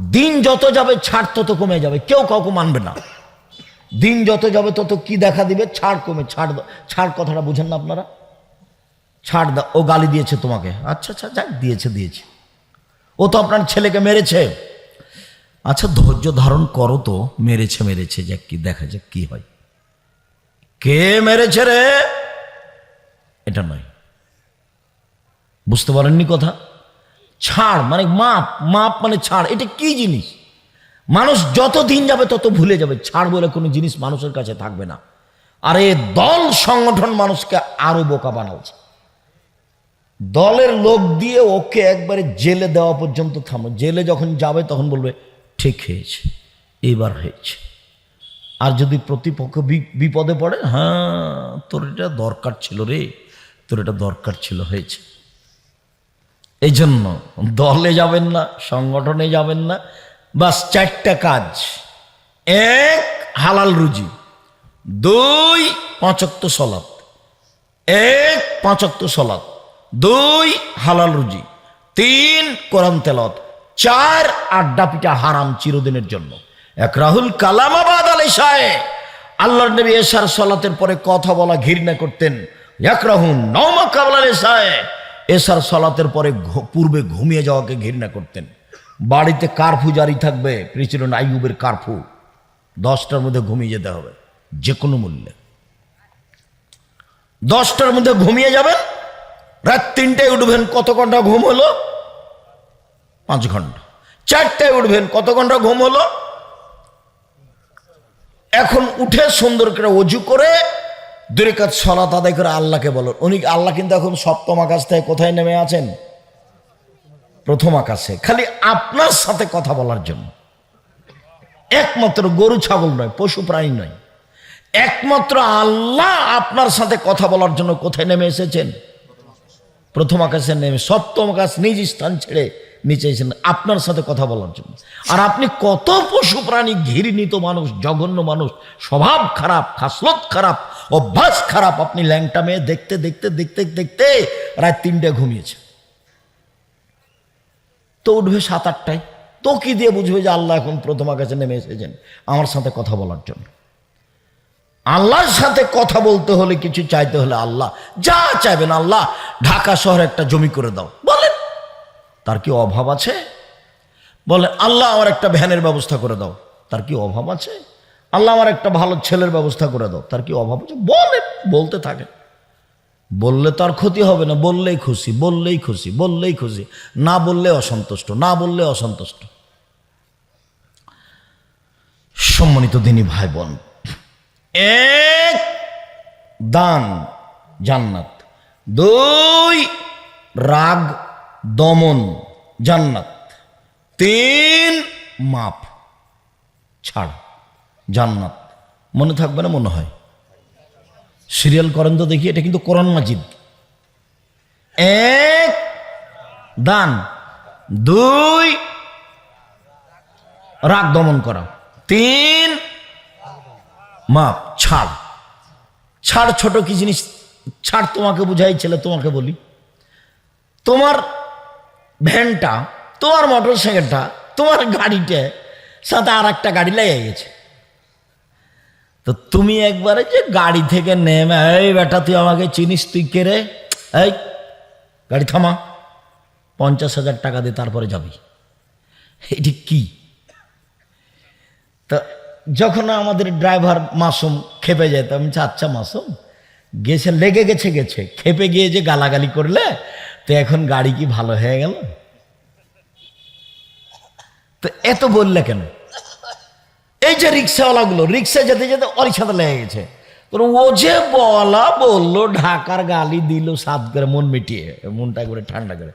দিন যত যাবে, ছাড় তত কমে যাবে। কেউ কাউকে মানবে না। দিন যত যাবে, তত কি দেখা দিবে? ছাড় কমে, ছাড় ছাড় কথাটা বুঝেন না আপনারা? ছাড় দা ও গালি দিয়েছে তোমাকে। আচ্ছা আচ্ছা যাক, দিয়েছে দিয়েছে। ও তো আপনার ছেলেকে মেরেছে। আচ্ছা ধৈর্য ধারণ করো তো। মেরেছে মেরেছে, যাক কি দেখা যাক কি হয়। কে মেরেছে রে? এটা নয়। বুঝতে পারেননি কথা? ছাড় মানে মাপ মাপ মানে ছাড়, এটা কি জিনিস? মানুষ যত দিন যাবে তত ভুলে যাবে, ছাড় বলে কোনো জিনিস মানুষের কাছে থাকবে না। আর এ দল সংগঠন মানুষকে আরও বোকা বানাচ্ছে। দলের লোক দিয়ে ওকে একবারে জেলে দেওয়া পর্যন্ত থামো জেলে যখন যাবে তখন বলবে, ঠিক হয়েছে, এবার হয়েছে। আর যদি প্রতিপক্ষ বিপদে পড়ে হ্যাঁ তোর এটা দরকার ছিল রে, তোর এটা দরকার ছিল, হয়েছে। এই জন্য দলে যাবেন না, সংগঠনে যাবেন না, বাস চারটা কাজ। এক, হালাল রুজি। দুই, পাঁচক্ত সলাপ এক, পাঁচক্ত সলাপ দুই, হালাল রুজি। তিন, কোরআন তেলত চার, আড্ডা পিটা হারাম চিরদিনের জন্য। এক, রাহুল কালামাবাদ আলী সাহে আল্লাহর নবী এশার সলাতের পরে কথা বলা ঘৃণা করতেন। এক, রাহুল নৌমা কাবল আলী সাহে এশার সলাতের পরে পূর্বে ঘুমিয়ে যাওয়াকে ঘৃণা করতেন। বাড়িতে কারফু জারি থাকবে, প্রেসিডেন্ট আইয়ুবের কারফু। দশটার মধ্যে ঘুমিয়ে যেতে হবে যে কোনো মূল্যে। দশটার মধ্যে ঘুমিয়ে যাবেন, রাত তিনটায় উঠবেন, কত ঘণ্টা ঘুম হলো? পাঁচ ঘণ্টা। চারটায় উঠবেন, কত ঘণ্টা ঘুম হলো? এখন উঠে সুন্দর করে অজু করে দূরে কাজ সলাত আদায় করে আল্লাহকে বলো। উনি, আল্লাহ কিন্তু এখন সপ্তম আকাশ থেকে কোথায় নেমে আছেন? প্রথম আকাশে। খালি আপনার সাথে কথা বলার জন্য। একমাত্র গরু, ছাগল নয়, পশু, প্রাণী নয়। একমাত্র আল্লাহ আপনার সাথে কথা বলার জন্য কোথায় নেমে এসেছেন? প্রথম আকাশে নেমে, সপ্তম আকাশ নিজ স্থান ছেড়ে নিচে এসেছেন আপনার সাথে কথা বলার জন্য। আর আপনি কত পশু, প্রাণী, ঘৃণিত মানুষ, জঘন্য মানুষ, স্বভাব খারাপ, খাসলত খারাপ অভ্যাস খারাপ। আপনি ল্যাংটা মেয়ে দেখতে দেখতে দেখতে দেখতে রাত তিনটে ঘুমিয়েছে। তো উঠবে সাত আটটায়। তো কি দিয়ে বুঝবে যে আল্লাহ এখন প্রথম আকাশে নেমে এসেছেন? আমার সাথে কথা বলার জন্য। আল্লাহর সাথে কথা বলতে হলে, কিছু চাইতে হলে আল্লাহ, যা চাইবেন আল্লাহ, ঢাকা শহরে একটা জমি করে দাও। বলেন, তার কি অভাব আছে? বলে আল্লাহ আমার একটা ভ্যানের ব্যবস্থা করে দাও। তার কি অভাব আছে? আল্লাহ আমার একটা ভালো ছেলের ব্যবস্থা করে দাও। তার কি অভাব আছে বলেন বলতে থাকে। বললে তো আর ক্ষতি হবে না, বললেই খুশি বললেই খুশি বললেই খুশি। না বললে অসন্তুষ্ট, না বললে অসন্তুষ্ট। সম্মানিত দিনী ভাই বোন এক, দান, জান্নাত। দুই, রাগ, দমন, জান্নাত। তিন, মাপ। ছাড়। জান্নাত। মনে থাকবে না, মনে হয়। সিরিয়াল করেন তো দেখি, এটা কিন্তু কোরআন মাজিদ। এক, দান। দুই, রাগ দমন করা। তিন, মাপ, ছাড়। ছাড় ছোট কি জিনিস? ছাড় তোমাকে বুঝাই, ছেলে তোমাকে বলি। তোমার ভ্যানটা, তোমার মোটর সাইকেলটা তোমার গাড়িটা সাথে আর একটা গাড়ি লেগে গেছে। তো তুমি একবারে যে গাড়ি থেকে নেমে, এই বেটা, তুই আমাকে চিনিস, তুই কে রে? এই, গাড়ি থামা। পঞ্চাশ হাজার টাকা দিয়ে তারপরে যাবি। এটি কি? তা যখন আমাদের ড্রাইভার মাসুম খেপে যেত আমি আচ্ছা মাসুম, গেছে, লেগে গেছে গেছে। খেপে গিয়ে যে গালাগালি করলে, তো এখন গাড়ি কি ভালো হয়ে গেল? তো এত বললে কেন? এই যে রিক্সাওয়ালাগুলো রিক্সা যেতে যেতে ওর লেগে গেছে। ও যে বলা বলল, ঢাকার গালি দিল, সাত করে মন মিটিয়ে, মনটা করে ঠান্ডা করে।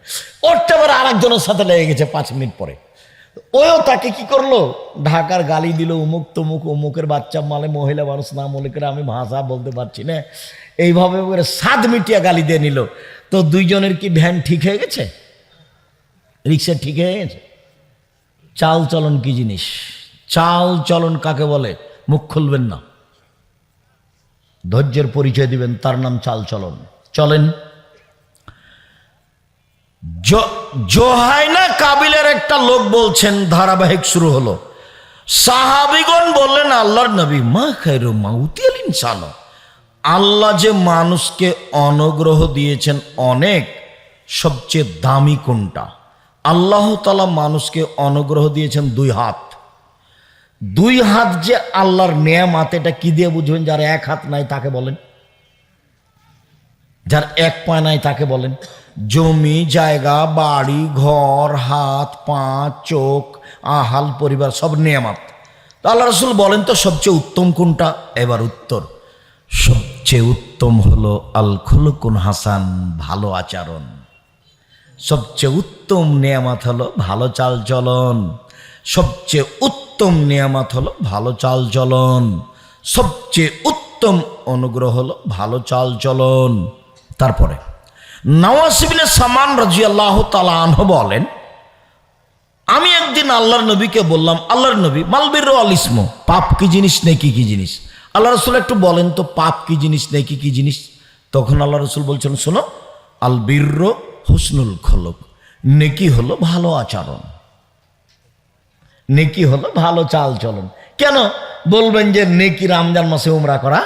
ওরটা আবার আরেকজনের সাথে লেগে গেছে পাঁচ মিনিট পরে। ওও তাকে কি করল? ঢাকার গালি দিল, উমুক তমুক অমুকের বাচ্চা মালে, মহিলা মানুষ না মনে করে আমি ভাষা বলতে পারছি না। এইভাবে করে সাত মিটিয়া গালি দিয়ে নিল। তো দুইজনের কি ভ্যান ঠিক হয়ে গেছে? রিক্সা ঠিক হয়ে গেছে? চাল চলন কি জিনিস? চাল চলন কাকে বলে? মুখ খুলবেন না। ধৈর্যের পরিচয় দিবেন, তার নাম চাল চলন। চলেন জোহাইনা কাবিলের একটা লোক বলছেন, ধারাবাহিক শুরু হলো। সাহাবিগণ বললেন, আল্লাহর নবী, মা খাইরু মাউতিয়াল ইনসান। আল্লাহ যে মানুষকে অনুগ্রহ দিয়েছেন অনেক, সবচেয়ে দামি কোনটা? আল্লাহ তালা মানুষকে অনুগ্রহ দিয়েছেন দুই হাত। দুই হাত যে আল্লাহর নেয়ামাত, এটা কি দিয়ে বুঝবেন? যার এক হাত নাই তাকে বলেন। যার এক পা নাই তাকে বলেন। জমি, জায়গা, বাড়ি, ঘর, হাত, পা, চোখ, আহাল, পরিবার, সব নিয়ামাত। আল্লাহ রসুল বলেন তো, সবচেয়ে উত্তম কোনটা? এবার উত্তর। সবচেয়ে উত্তম হলো আল খুলকুন হাসান, ভালো আচরণ। সবচেয়ে উত্তম নিয়ামত হলো ভালো চাল চলন সবচেয়ে উত্তম নিয়ামত হলো ভালো চাল চলন। সবচেয়ে উত্তম অনুগ্রহ হলো ভালো চাল চলন। তারপরে নওয়াসিবিনে সামান রাজি আল্লাহ তালা আনহ বলেন, আমি একদিন আল্লাহর নবীকে বললাম, আল্লাহর নবী মালবির আলিস্ম পাপ কি জিনিস নেকি কি জিনিস? আল্লাহ রসুল একটু বলেন তো, পাপ কি জিনিস নেকি কি জিনিস? তখন আল্লাহ রসুল বলছেন, শোনো আলবির হুসনুল খলক, নেকি হলো ভালো আচরণ। নেকি হলো ভালো চাল চলন। কেন বলবেন যে নেকি রমজান মাসে উমরা করা?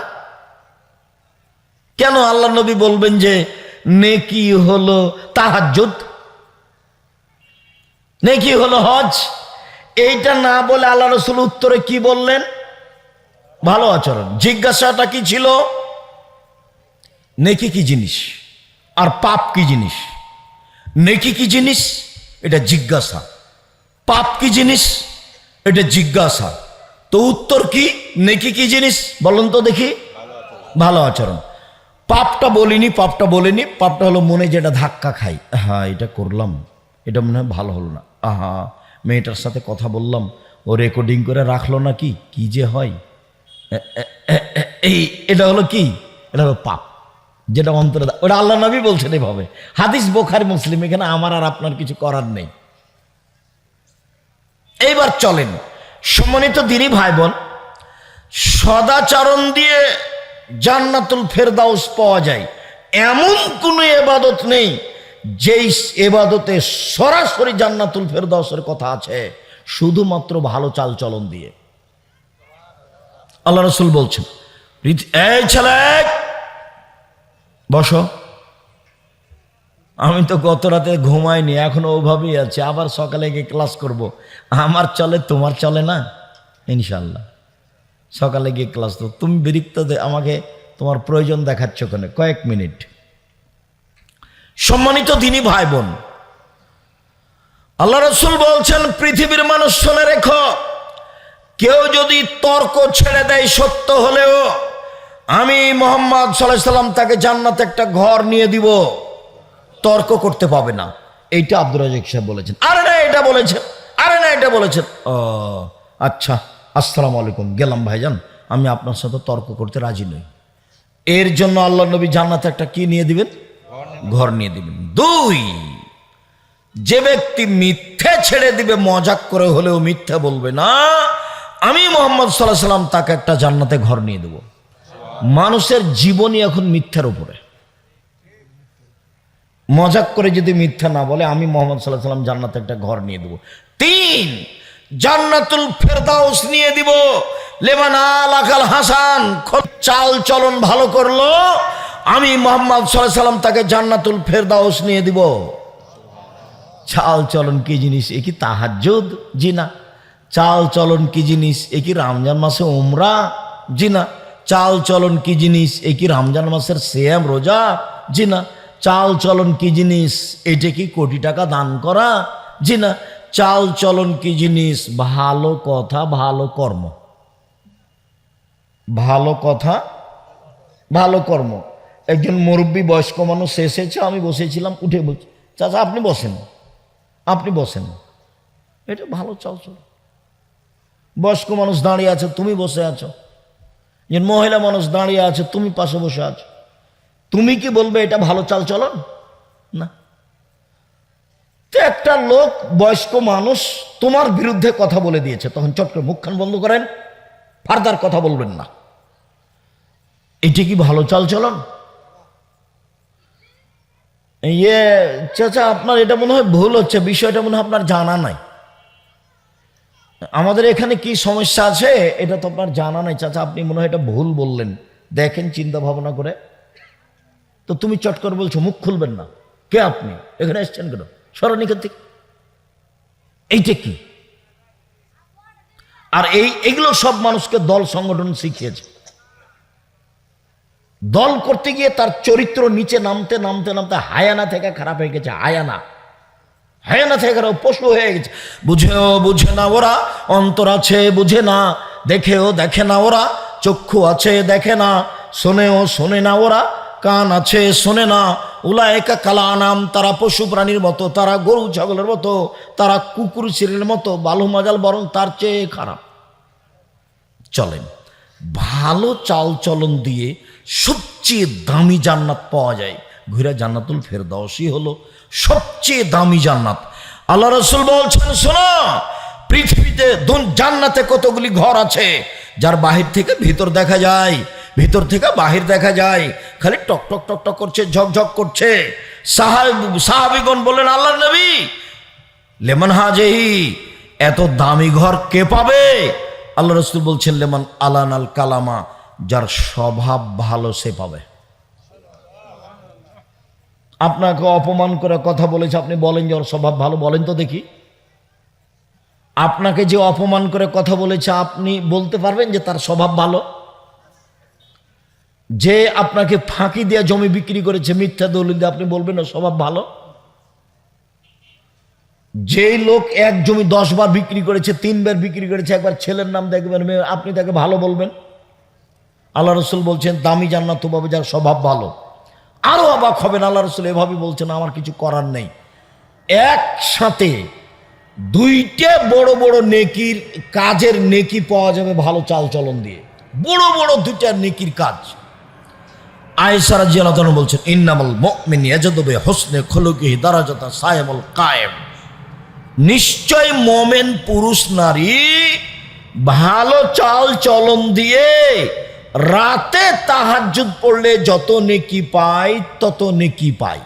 কেন আল্লাহ নবী বলবেন যে নেকি হলো তাহাজ্জুদ? নেকি হলো হজ? এইটা না বলে আল্লাহ রসুল উত্তরে কি বললেন? ভালো আচরণ। জিজ্ঞাসাটা কি ছিল? নেকি কি জিনিস? আর পাপ কি জিনিস? নেকি কি জিনিস? এটা জিজ্ঞাসা। পাপ কি জিনিস? এটা জিজ্ঞাসা। তো উত্তর কি? নেকি কি জিনিস? বলুন তো দেখি। ভালো আচরণ। পাপটা বলিনি পাপটা বলিনি। পাপটা হলো মনে যেটা ধাক্কা খাই। হ্যাঁ এটা করলাম। এটা মনে হয় ভালো হলো না। আহা, মেয়েটার সাথে কথা বললাম। ও রেকর্ডিং করে রাখল না কি? কি যে হয়? এই, এটা হলো কি? এটা হলো পাপ। যেটা অন্তরে ওটা আল্লাহ নবী বলছেন এভাবে। হাদিস বোখারি, মুসলিম, এখানে আমার আর আপনার কিছু করার নেই। এইবার চলেন। সম্মানিত দিনী ভাই বোন সদাচরণ দিয়ে জান্নাতুল ফেরদাউস পাওয়া যায়। এমন কোনো এবাদত নেই, যেই এবাদতে সরাসরি জান্নাতুল ফেরদাউসের কথা আছে, শুধুমাত্র ভালো চাল চলন দিয়ে। আল্লাহ রসুল বলছেন, এই ছেলে, বসো। আমি তো গত রাতে ঘুমাইনি, এখনও ওভাবেই আছে, আবার সকালে গিয়ে ক্লাস করব। আমার চলে, তোমার চলে না? ইনশাল্লাহ সকালে গিয়ে ক্লাস তো তুমি বিরক্ত আমাকে তোমার প্রয়োজন দেখাচ্ছ কেন? কয়েক মিনিট। সম্মানিত দিনী ভাই বোন আল্লাহ রসুল বলছেন, পৃথিবীর মানুষ শুনে রেখো, কেউ যদি তর্ক ছেড়ে দেয় সত্য হলেও, আমি মোহাম্মদ সাল্লাহ সাল্লাম তাকে জান্নাতে একটা ঘর নিয়ে দিব। তর্ক করতে পাবে না। এইটা আব্দুর রাজাক সাহেব বলেছেন। আরে না, এটা বলেছেন। আরে না, এটা বলেছেন। ও আচ্ছা আসসালামু আলাইকুম। গেলাম ভাইজান, আমি আপনার সাথে তর্ক করতে রাজি নই। এর জন্য আল্লাহ নবী জান্নাতে একটা কি নিয়ে দিবেন? ঘর নিয়ে দিবেন। দুই, যে ব্যক্তি মিথ্যে ছেড়ে দিবে, মজাক করে হলেও মিথ্যে বলবে না, আমি মোহাম্মদ সাল্লাহ সাল্লাম তাকে একটা জান্নাতে ঘর নিয়ে দেব। মানুষের জীবনই এখন মিথ্যার উপরে। মজাক করে যদি মিথ্যা না বলে, আমি মোহাম্মদ সাল্লাহ সাল্লাম জান্নাতে একটা ঘর নিয়ে দেবো। তিন, জান্নাতুল ফেরদাউস নিয়ে দিব। লেবান আল আকাল হাসান চাল চলন ভালো করল, আমি মোহাম্মদ সাল্লাহ সাল্লাম তাকে জান্নাতুল ফেরদাউস নিয়ে দিব। চাল চলন কি জিনিস? এ কি তাহাজ্জুদ? জি না। চাল চলন কি জিনিস? এ কি রমজান মাসে উমরা? জি না। চাল চলন কি জিনিস? এ কি রমজান মাসের সেম রোজা? জি না। চাল চলন কি জিনিস? এটা কি কোটি টাকা দান করা? জি না, চাল চলন কি জিনিস? ভালো কথা, ভালো কর্ম। ভালো কথা, ভালো কর্ম। একজন মুরব্বী বয়স্ক মানুষ এসেছে, আমি বসেছিলাম, উঠে বলছি, চাচা, আপনি বসেন। আপনি বসেন। এটা ভালো চাল চল বয়স্ক মানুষ দাঁড়িয়ে আছে, তুমি বসে আছো। যে মহিলা মানুষ দাঁড়িয়ে আছে, তুমি পাশে বসে আছো। তুমি কি বলবে এটা ভালো চাল চলন না। তো একটা লোক, বয়স্ক মানুষ তোমার বিরুদ্ধে কথা বলে দিয়েছে। তখন চট করে মুখখান বন্ধ করেন, ফার্দার কথা বলবেন না। এটি কি ভালো চাল চলন ইয়ে চাচা, আপনার এটা মনে হয় ভুল হচ্ছে, বিষয়টা মনে হয় আপনার জানা নাই। আমাদের এখানে কি সমস্যা আছে? এটা তো আপনার জানা নাই, চাচা, আপনি মনে হয় এটা ভুল বললেন। দেখেন চিন্তা ভাবনা করে। তো তুমি চট করে বলছো, মুখ খুলবেন না। কে আপনি? এখানে এসছেন কেন? এখান থেকে। এইটা কি? আর এই, এগুলো সব মানুষকে দল সংগঠন শিখিয়েছে। দল করতে গিয়ে তার চরিত্র নিচে নামতে নামতে নামতে হায়ানা থেকে খারাপ হয়ে গেছে, হায়ানা। হায়ানা থেকে খারাপ পশু হয়ে গেছে। বুঝেও বুঝে না ওরা, অন্তর আছে বুঝে না, দেখেও দেখে না ওরা, চক্ষু আছে দেখে না, শোনেও শোনে না ওরা কান আছে, শোনে না। উলা একা কালা নাম তারা পশু প্রাণীর মতো, তারা গরু ছাগলের মতো, তারা কুকুর শিরের মতো, বালু মাজাল বরং তার চেয়ে খারাপ। চলেন, ভালো চাল চলন দিয়ে সবচেয়ে দামি জান্নাত পাওয়া যায়। ঘুরে জান্নাতুল ফেরদাউসি হলো সবচেয়ে দামি জান্নাত। আল্লাহ রসুল বলছেন, শোনো, পৃথিবীতে জান্নাতে কতগুলি ঘর আছে, যার বাহির থেকে ভিতর দেখা যায়। ভিতর থেকে বাহির দেখা যায়, খালি টক টক টক টক করছে ঝকঝক করছে। সাহাব- সাহাবিগণ বললেন আল্লাহ নবী, লেমন হাজেহি, এত দামি ঘর কে পাবে? আল্লাহ রসুল বলছেন, লেমন আলান আল কালামা, যার স্বভাব ভালো সে পাবে। আপনাকে অপমান করে কথা বলেছে, আপনি বলেন যে ওর স্বভাব ভালো, বলেন তো দেখি। আপনাকে যে অপমান করে কথা বলেছে, আপনি বলতে পারবেন যে তার স্বভাব ভালো? যে আপনাকে ফাঁকি দিয়ে জমি বিক্রি করেছে, মিথ্যা দলিল দিয়ে, আপনি বলবেন না স্বভাব ভালো? যে লোক এক জমি দশ বার বিক্রি করেছে তিনবার বিক্রি করেছে, একবার ছেলের নাম দেখবেন আপনি তাকে ভালো বলবেন? আল্লাহ রসুল বলছেন, দামি জান্নাত পাবে যার স্বভাব ভালো। আরও অবাক হবেন, আল্লাহ রসুল এভাবে বলছেন, আমার কিছু করার নেই। একসাথে দুইটা বড় বড় নেকির কাজের নেকি পাওয়া যাবে ভালো চাল চলন দিয়ে। বড় বড় দুইটা নেকির কাজ। আয়েসারা জিয়ালাতন বলছেন, ইন্নামাল মুমিন ইয়াজদবে হোসনে খলুকি দারাজাতা সায়েমুল কায়েম। নিশ্চয় মোমেন পুরুষ, নারী ভালো চাল চলন দিয়ে রাতে তাহাজ্জুদ পড়লে যত নেকি পায়, তত নেকি পায়।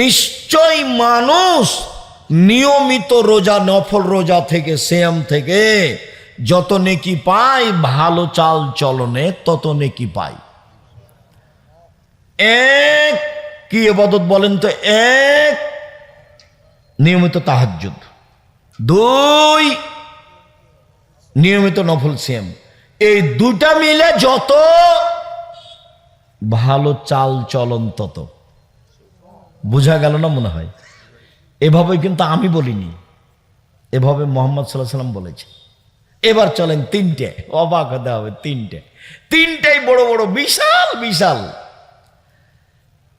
নিশ্চয় মানুষ নিয়মিত রোজা, নফল রোজা থেকে শ্যাম থেকে যত নেকি পাই, ভালো চাল চলনে তত নেকি পাই। এক, কি এবাদত বলেন তো? এক, নিয়মিত তাহাজ্জুদ। দুই, নিয়মিত নফল সিয়াম। এই দুটা মিলে যত ভালো চাল চলন তত। বোঝা গেল না মনে হয়? এভাবে কিন্তু আমি বলিনি। এভাবে মোহাম্মদ সাল্লাহ সাল্লাম বলেছে এবার চলেন তিনটে, অবাক হতে হবে, তিনটে। তিনটাই বড় বড়, বিশাল বিশাল।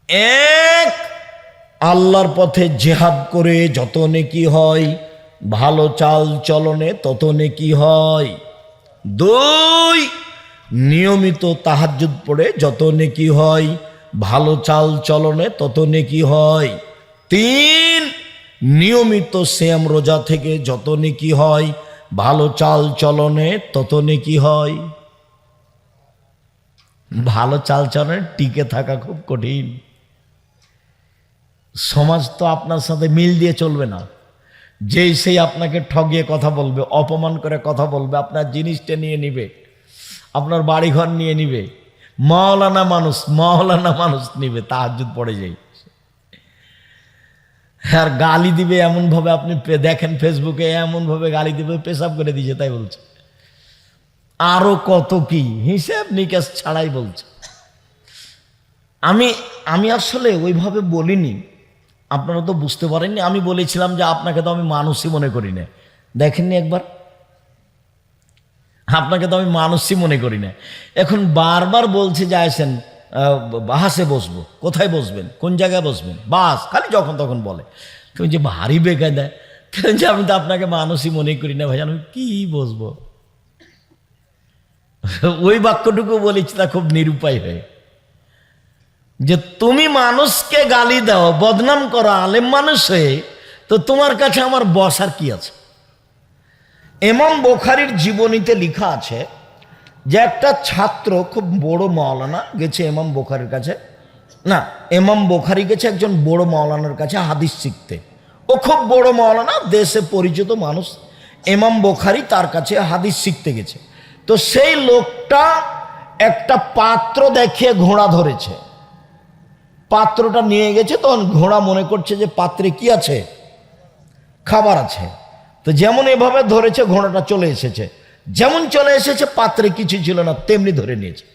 এক, আল্লাহর পথে জেহাদ করে যত নেকি হয়, ভালো চাল চলনে তত নেকি হয়। দুই, নিয়মিত তাহাজ্জুদ পড়ে যত নেকি হয়, ভালো চাল চলনে তত নেকি হয়। তিন, নিয়মিত শ্যাম রোজা থেকে যত নেকি হয় ভালো চাল চলনে তত নেকি হয়? ভালো চাল চলনে টিকে থাকা খুব কঠিন। সমাজ তো আপনার সাথে মিল দিয়ে চলবে না। যেই সেই আপনাকে ঠগিয়ে কথা বলবে, অপমান করে কথা বলবে, আপনার জিনিসটা নিয়ে নিবে, আপনার বাড়িঘর নিয়ে নিবে মহলানা মানুষ মহলানা মানুষ নিবে তাহাজুদ পড়ে যাই আর গালি দিবে এমনভাবে আপনি দেখেন ফেসবুকে এমনভাবে গালি দিবে, পেশাব করে দিয়েছে, তাই বলছে। আরও কত কি? হিসেব নিকাশ ছাড়াই বলছে। আমি আমি আসলে ওইভাবে বলিনি। আপনারা তো বুঝতে পারেননি, আমি বলেছিলাম যে আপনাকে তো আমি মানুষই মনে করি না। দেখেননি একবার। আপনাকে তো আমি মানুষই মনে করি না। এখন বারবার বলছে যে আসেন বাসে বসবো। কোথায় বসবেন? কোন জায়গায় বসবেন? বাস, খালি যখন তখন বলে। কেউ যে ভারী বেকায় দেয় কেন যে আমি তো আপনাকে মানুষই মনে করি না ভাই আমি কি বসবো? ওই বাক্যটুকু বলেছি তা খুব নিরুপায় হয়ে। যে তুমি মানুষকে গালি দাও, বদনাম করো, আলেম মানুষ হয়ে, তো তোমার কাছে আমার বসার কি আছে? এমন বোখারির জীবনীতে লেখা আছে যে একটা ছাত্র, খুব বড় মাওলানা গেছে এমাম বোখারির কাছে। না এমাম বোখারি গেছে একজন বড় মাওলানার কাছে হাদিস শিখতে। ও খুব বড় মাওলানা, দেশে পরিচিত মানুষ। এমাম বোখারি তার কাছে হাদিস শিখতে গেছে। তো সেই লোকটা একটা পাত্র দেখিয়ে ঘোড়া ধরেছে। পাত্রটা নিয়ে গেছে, তখন ঘোড়া মনে করছে যে পাত্রে কি আছে? খাবার আছে। তো যেমন এভাবে ধরেছে, ঘোড়াটা চলে এসেছে। যেমন চলে এসেছে, পাত্রে কিছু ছিল না, তেমনি ধরে নিয়েছে।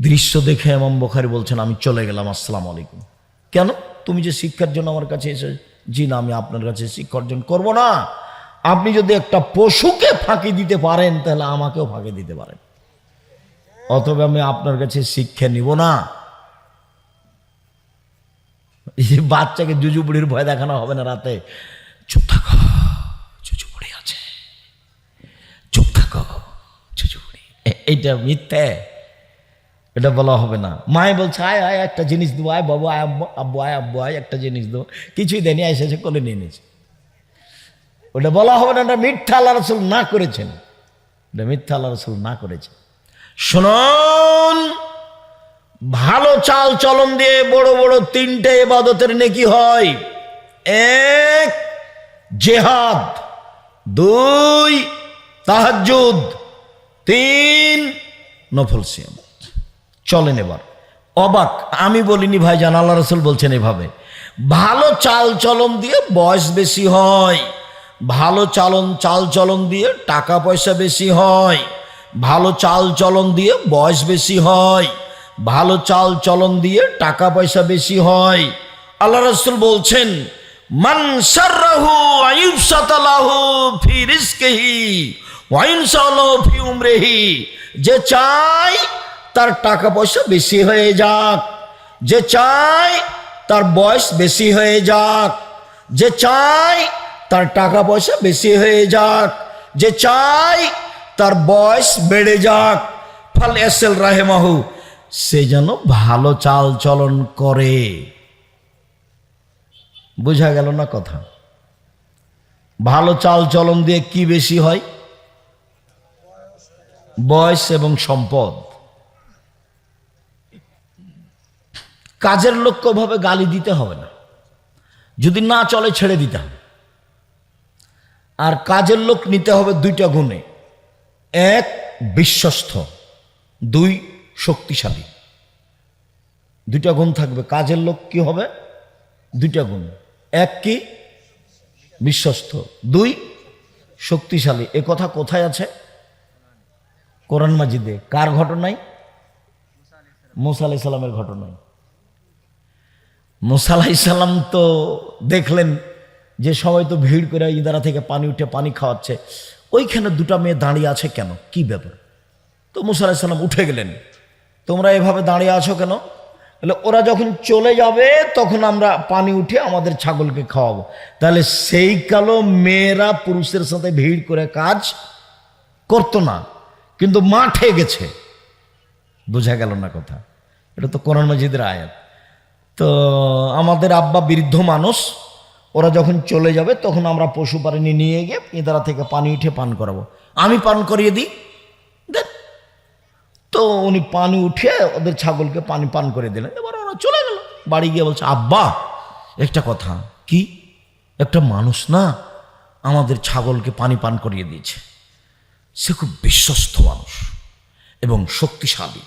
দৃশ্য দেখে এমাম বোখারি বলছেন, আমি চলে গেলাম, আসসালাম আলাইকুম। কেন? তুমি যে শিক্ষার জন্য আমার কাছে এসে, জি না, আমি আপনার কাছে শিক্ষা অর্জন করব না। আপনি যদি একটা পশুকে ফাঁকি দিতে পারেন, তাহলে আমাকেও ফাঁকি দিতে পারেন। অথবা আমি আপনার কাছে শিক্ষা নিব না। বাচ্চাকে জুজু বুড়ির ভয় দেখানো হবে না রাতে। চুপ থাকো জুজু বুড়ি আছে চুপ থাকো জুজু বুড়ি এ- এইটা মিথ্যে। এটা বলা হবে না। মায় বলছে, আয় আয়, একটা জিনিস দেবো। আয়, বাবু, আয় আব্বু আব্বু, আয় আব্বু, আয়, একটা জিনিস দেবো। কিছুই দেয়নি এসেছে কোলে নিয়ে নিয়েছে। ওটা বলা হবে না এটা মিথ্যা আল্লাহ রসুল না করেছেন। এটা মিথ্যা আল্লাহ রসুল না করেছেন। শুনুন, ভালো চাল চলন দিয়ে বড় বড় তিনটে এবাদতের নেকি হয়। এক, জেহাদ। দুই তাহাজুদ তিন নফল সিয়াম। চলেন এবার। অবাক, আমি বলিনি ভাই জান আল্লাহ রসুল বলছেন এভাবে। ভালো চাল চলন দিয়ে বয়স বেশি হয়। ভালো চালন, চাল চলন দিয়ে টাকা পয়সা বেশি হয়। ভালো চাল চলন দিয়ে বয়স বেশি হয়। ভালো চাল চলন দিয়ে টাকা পয়সা বেশি হয়। আল্লাহ রসুল বলছেন, মান সাররাহু আয়ুবসাতালাহু ফি রিজকিহি ওয়া ইনসালাহু ফি যে চাই তার টাকা পয়সা বেশি হয়ে যাক, যে চাই তার বয়স বেশি হয়ে যাক, যে চাই তার টাকা পয়সা বেশি হয়ে যাক, যে চাই তার বয়স বেড়ে যাক। ফাল এস এসেল রাহেমাহু, সে যেন ভালো চাল চলন করে। বোঝা গেল না কথা? ভালো চাল চলন দিয়ে কি বেশি হয়? বয়স এবং সম্পদ। কাজের লোককে ওভাবে গালি দিতে হবে না। যদি না চলে, ছেড়ে দিতে হবে। আর কাজের লোক নিতে হবে দুইটা গুণে। এক, বিশ্বস্ত। দুই, শক্তিশালী। দুইটা গুণ থাকবে। কাজের লোক কি হবে? দুইটা গুণ। এক কি? বিশ্বস্ত। দুই, শক্তিশালী। এ কথা কোথায় আছে? কোরআন মাজিদে। কার ঘটনায়? মুসা সাল্লামের ঘটনায়। মুসা আলাই সাল্লাম তো দেখলেন যে সবাই তো ভিড় করে ইদারা থেকে পানি উঠে পানি খাওয়াচ্ছে। ওইখানে দুটা মেয়ে দাঁড়িয়ে আছে কেন? কি ব্যাপার? তো মুসা সাল্লাম উঠে গেলেন। তোমরা এভাবে দাঁড়িয়ে আছো কেন? বলে, ওরা যখন চলে যাবে, তখন আমরা পানি উঠে আমাদের ছাগলকে খাওয়াবো। তাহলে সেই কালো মেয়েরা পুরুষের সাথে ভিড় করে কাজ করতো না। কিন্তু মাঠে গেছে। বোঝা গেল না কথা। এটা তো কোরআন মজিদের আয়াত। তো আমাদের আব্বা বৃদ্ধ মানুষ, ওরা যখন চলে যাবে, তখন আমরা পশু পানি নিয়ে গিয়ে ইদারা থেকে পানি উঠে পান করাবো। আমি পান করিয়ে দিই তো উনি পানি উঠে ওদের ছাগলকে পানি পান করে দিলেন। এবার ওরা চলে গেল। বাড়ি গিয়ে বলছে, আব্বা, একটা কথা। কি? একটা মানুষ না আমাদের ছাগলকে পানি পান করিয়ে দিয়েছে। সে খুব বিশ্বস্ত মানুষ এবং শক্তিশালী।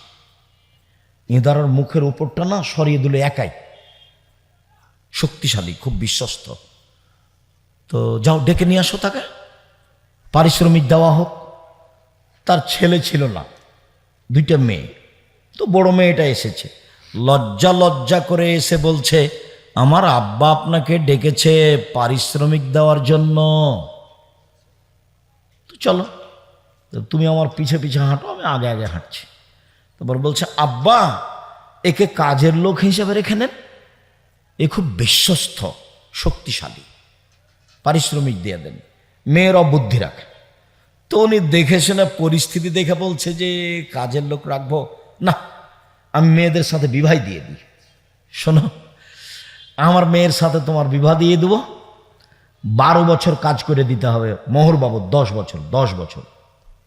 ইঁদারার মুখের উপরটা না সরিয়ে দিল একাই। শক্তিশালী, খুব বিশ্বস্ত। তো যাও, ডেকে নিয়ে আসো তাকে। পারিশ্রমিক দেওয়া হোক। তার ছেলে ছিল না, দুইটা মেয়ে। তো বড় মেয়েটা এসেছে। লজ্জা লজ্জা করে এসে বলছে, আমার আব্বা আপনাকে ডেকেছে পারিশ্রমিক দেওয়ার জন্য। তো চলো। তো তুমি আমার পিছে পিছে হাঁটো, আমি আগে আগে হাঁটছি। তারপর বলছে, আব্বা, একে কাজের লোক হিসেবে রেখে নেন। এ খুব বিশ্বস্ত, শক্তিশালী, পারিশ্রমিক দিয়ে দেন, মেয়েরা বুদ্ধি রাখে। তো উনি দেখে শুনে পরিস্থিতি দেখে বলছে যে, কাজের লোক রাখব? না, আমি মেয়েদের সাথে বিবাহ দিয়ে দিই। শোনো, আমার মেয়ের সাথে তোমার বিবাহ দিয়ে দেবো। বারো বছর কাজ করে দিতে হবে মোহর বাবদ দশ বছর দশ বছর।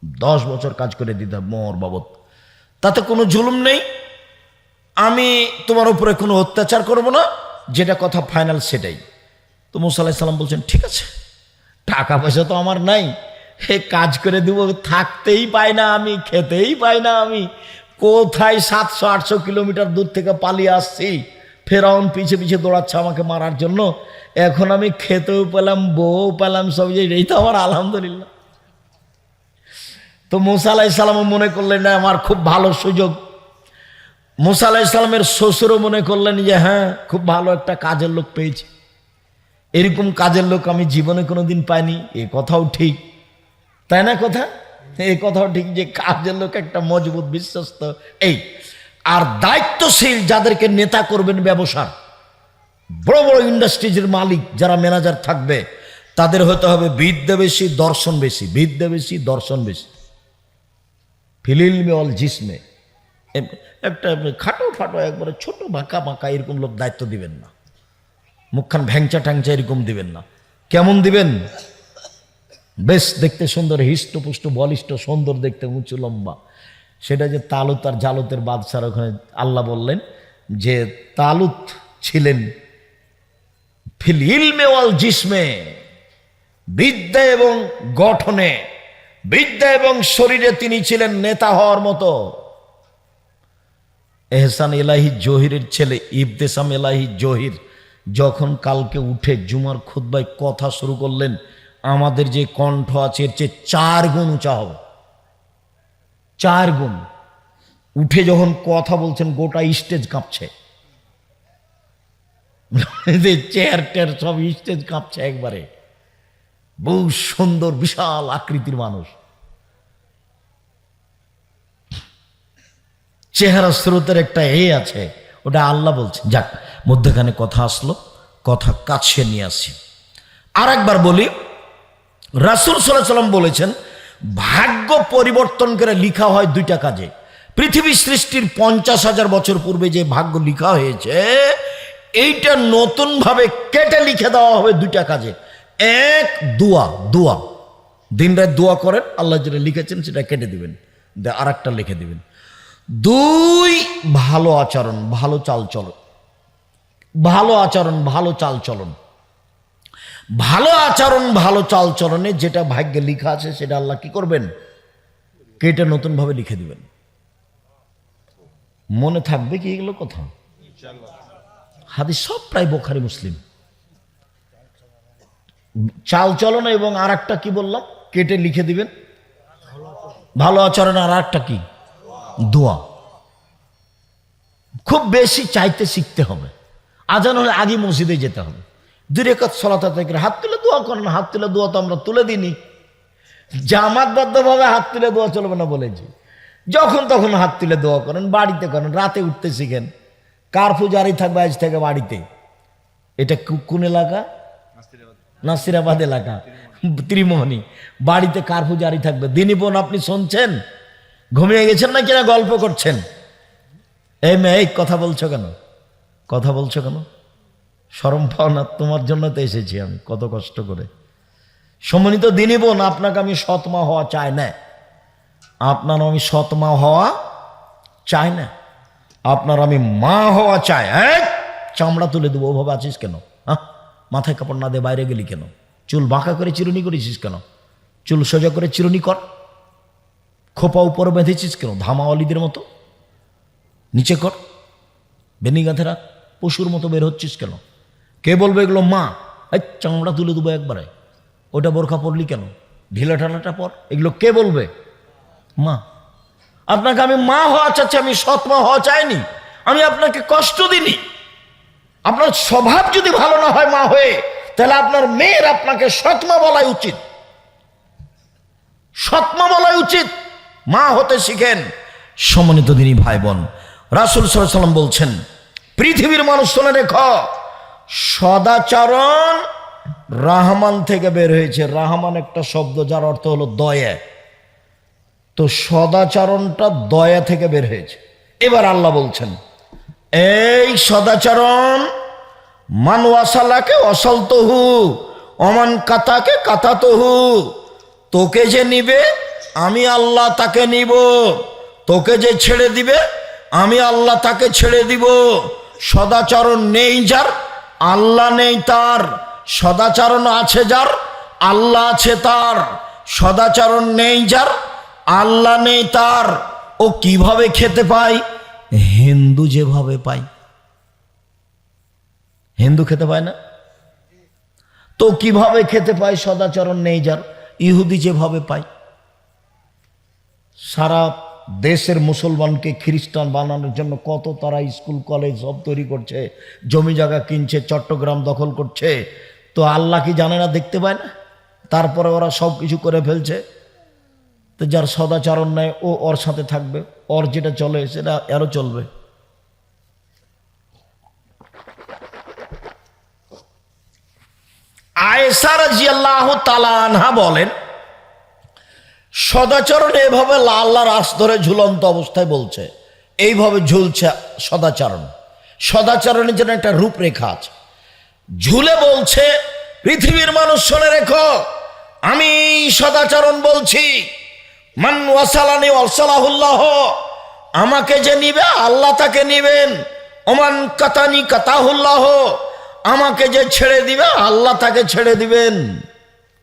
দশ বছর কাজ করে দিতে হবে বাবদ। তাতে কোনো জুলুম নেই। আমি তোমার উপরে কোনো অত্যাচার করব না। যেটা কথা ফাইনাল সেটাই। তো মুসা আলাহিস সাল্লাম বলছেন, ঠিক আছে। টাকা পয়সা তো আমার নাই। হে কাজ করে দিব, থাকতেই পাই না আমি, খেতেই পাই না আমি। কোথায় সাতশো, আটশো কিলোমিটার দূর থেকে পালিয়ে আসছি? ফেরাউন পিছে পিছে দৌড়াচ্ছে আমাকে মারার জন্য। এখন আমি খেতেও পেলাম বউ পেলাম, সব যে এই তো আমার আলহামদুলিল্লাহ। তো মুসা আলাহিসাল্লাম মনে করলেন, না, আমার খুব ভালো সুযোগ। মুসা আলাহিসাল্লামের শ্বশুরও মনে করলেন যে হ্যাঁ খুব ভালো একটা কাজের লোক পেয়েছি। এরকম কাজের লোক আমি জীবনে কোনো দিন পাইনি। এ কথাও ঠিক। তাই না কথা? এই কথাও ঠিক যে, কাজের লোক একটা মজবুত বিশ্বস্ত। এই, আর দায়িত্বশীল যাদেরকে নেতা করবেন ব্যবসার বড় বড় ইন্ডাস্ট্রিজের মালিক যারা ম্যানেজার থাকবে, তাদের হতে হবে বিদ্যা বেশি, দর্শন বেশি বিদ্যা বেশি, দর্শন বেশি। ফিলিলমে অল জিসমে একটা খাটো ফাটো একবারে ছোট বাঁকা বাঁকা এরকম লোক দায়িত্ব দিবেন না। মুখখান ভ্যাংচা ট্যাংচা এরকম দিবেন না। কেমন দিবেন? বেশ দেখতে সুন্দর, হিষ্টপুষ্ট, বলিষ্ঠ, সুন্দর দেখতে উঁচু, লম্বা। সেটা যে তালুত আর জালুতের বাদশার ওখানে আল্লাহ বললেন যে, তালুত ছিলেন ফিল ইলমে ওয়াল জিসমে। বিদ্যা এবং গঠনে। বিদ্যা এবং শরীরে তিনি ছিলেন নেতা হওয়ার মতো। এহসান এলাহি জহিরের ছেলে, ইবতেসাম এলাহি জহির, যখন কালকে উঠে জুমার খুদ্বায় কথা শুরু করলেন, আমাদের যে কণ্ঠ আছে, এর চেয়ে চার গুণ উঁচা হবে। চার গুণ। উঠে যখন কথা বলছেন, গোটা স্টেজ কাঁপছে। চেয়ার টেয়ার সব স্টেজ কাঁপছে একবারে। বহু সুন্দর, বিশাল আকৃতির মানুষ। চেহারা স্রোতের একটা এ আছে, ওটা আল্লাহ বলছেন। যাক, মধ্যখানে কথা আসলো, কথা কাছে নিয়ে আসি। আর একবার বলি, রাসুল সাল্লাম বলেছেন, ভাগ্য পরিবর্তন করে লিখা হয় দুইটা কাজে। পৃথিবী সৃষ্টির পঞ্চাশ হাজার বছর পূর্বে যে ভাগ্য লিখা হয়েছে, এইটা নতুনভাবে কেটে লিখে দেওয়া হবে দুইটা কাজে। এক দোয়া দোয়া। দিন রাত দোয়া করেন আল্লাহ যেটা লিখেছেন সেটা কেটে দিবেন। আর একটা লিখে দিবেন। দুই ভালো আচরণ ভালো চাল চলন ভালো আচরণ ভালো চাল চলন ভালো আচরণ ভালো চাল চলনে যেটা ভাগ্যে লেখা আছে সেটা আল্লাহ কি করবেন? কেটে নতুনভাবে লিখে দিবেন। মনে থাকবে কি এগুলো কথা? হাদিস সব প্রায় বোখারি মুসলিম। চাল চলন এবং আর একটা কি বললাম? কেটে লিখে দিবেন। ভালো আচরণ আর একটা কি? দোয়া। খুব বেশি চাইতে শিখতে হবে। আজান হলে আগে মসজিদে যেতে হবে। দুই রেখাত সলাতা থেকে হাত তুলে দোয়া করেন। হাত তুলে দোয়া তো আমরা তুলে দিইনি। জামাতবদ্ধভাবে হাত তুলে দোয়া চলবে না বলেছি যখন তখন হাত তুলে দোয়া করেন, বাড়িতে করেন, রাতে উঠতে শিখেন। কারফু জারি থাকবে, আজ থেকে বাড়িতে। এটা কোন এলাকা? নাসিরাবাদ এলাকা, ত্রিমোহনী। বাড়িতে কারফু জারি থাকবে। দিনী বোন আপনি শুনছেন? ঘুমিয়ে গেছেন না কিনা গল্প করছেন? এই মেয়ে, এই কথা বলছো কেন? কথা বলছো কেন? সরম পাও না, তোমার জন্য তো এসেছি আমি, কত কষ্ট করে। সম্মানিত দিনী বোন আপনাকে আমি সৎমা হওয়া চাই না। আপনার আমি সৎমা হওয়া চাই না। আপনার আমি মা হওয়া চাই। এক চামড়া তুলে দেবো, ওভাবে আছিস কেন? হ্যাঁ? মাথায় কাপড় না দিয়ে বাইরে গেলি কেন? চুল বাঁকা করে চিরুনি করেছিস কেন? চুল সোজা করে চিরুনি কর। খোপা উপরে বেঁধেছিস কেন? ধামাওয়ালিদের মতো। নিচে কর। বেনি গাঁথেরা পশুর মতো বের হচ্ছিস কেন? কে বলবে এগুলো? মা। এই চামড়া তুলে দেবো একবারে। ওটা বোরখা পরলি কেন? ঢিলা ঢালাটা পর। এগুলো কে বলবে? মা। আপনাকে আমি মা হওয়া চাচ্ছি, আমি সৎ মা হওয়া চাইনি। আমি আপনাকে কষ্ট দিনি আপনার স্বভাব যদি ভালো না হয় মা হয়ে, তাহলে আপনার মেয়ের আপনাকে সৎমা বলাই উচিত। সৎমা বলাই উচিত। মা হতে শিখেন। সমন্বিত দিনী ভাই বোন রাসুল সাল্লাম বলছেন, পৃথিবীর মানুষ শুনে রেখ, সদাচরণ রাহমান থেকে বের হয়েছে। রাহমান একটা শব্দ, যার অর্থ হলো দয়া। তো সদাচরণটা দয়া থেকে বের হয়েছে। এবার আল্লাহ বলছেন এই সদাচরণ মান ওয়াসালাকে অসল তহু অমান কাতাকে কাতা তহু তোকে যে নিবে, আমি আল্লাহ তাকে নিব। তোকে যে ছেড়ে দিবে, আমি আল্লাহ তাকে ছেড়ে দিব। সদাচরণ নেই যার, আল্লাহ নেই তার। সদাচরণ আছে যার, আল্লাহ আছে তার। সদাচরণ নেই যার, আল্লাহ নেই তার। ও কীভাবে খেতে পায়? হিন্দু যেভাবে পায়, হিন্দু খেতে পায় না? তো কীভাবে খেতে পায় সদাচরণ নেই যার, ইহুদি যেভাবে পায়। সারা দেশের মুসলমানকে খ্রিস্টান বানানোর জন্য কত তারা স্কুল, কলেজ সব তৈরি করছে, জমি জায়গা কিনছে, চট্টগ্রাম দখল করছে। তো আল্লাহ কি জানে না, দেখতে পায় না? তারপরে ওরা সব কিছু করে ফেলছে। তো যার সদাচরণ নেয় ও ওর সাথে থাকবে। ওর যেটা চলে, সেটা এরও চলবে। আয়েসার জিয়াল্লাহ তালানহা বলেন, সদাচরণ এভাবে লাল লাল রাস ধরে ঝুলন্ত অবস্থায় বলছে। এইভাবে ঝুলছে সদাচরণ। সদাচরণের জন্য একটা রূপরেখা আছে। ঝুলে বলছে, পৃথিবীর মানুষ শুনে রেখো, আমি সদাচরণ বলছি। আমাকে যে নিবে, আল্লাহ তাকে নিবেন। ওমান কাতানি কাতাহুল্লাহ, আমাকে যে ছেড়ে দিবে, আল্লাহ তাকে ছেড়ে দিবেন।